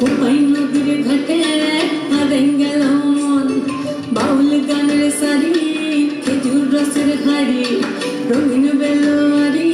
কুমাই নদীর ঘাটে আরেঙ্গেলন বাউল গানের সারি খেজুর রসের হাড়ি রঙিন বেলোয়ারি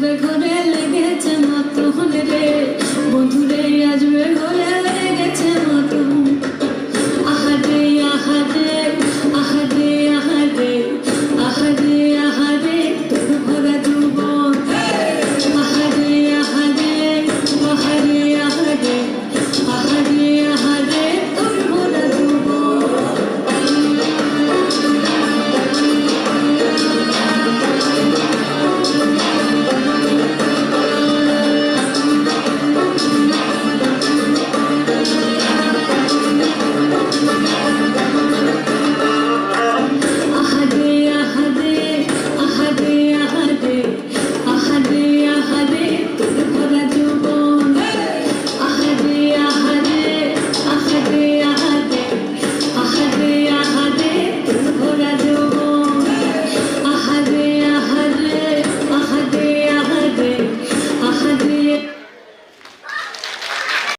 বেঘরে লেগেছে মাত্র হলে রে। বন্ধুরে আজ বেঘরে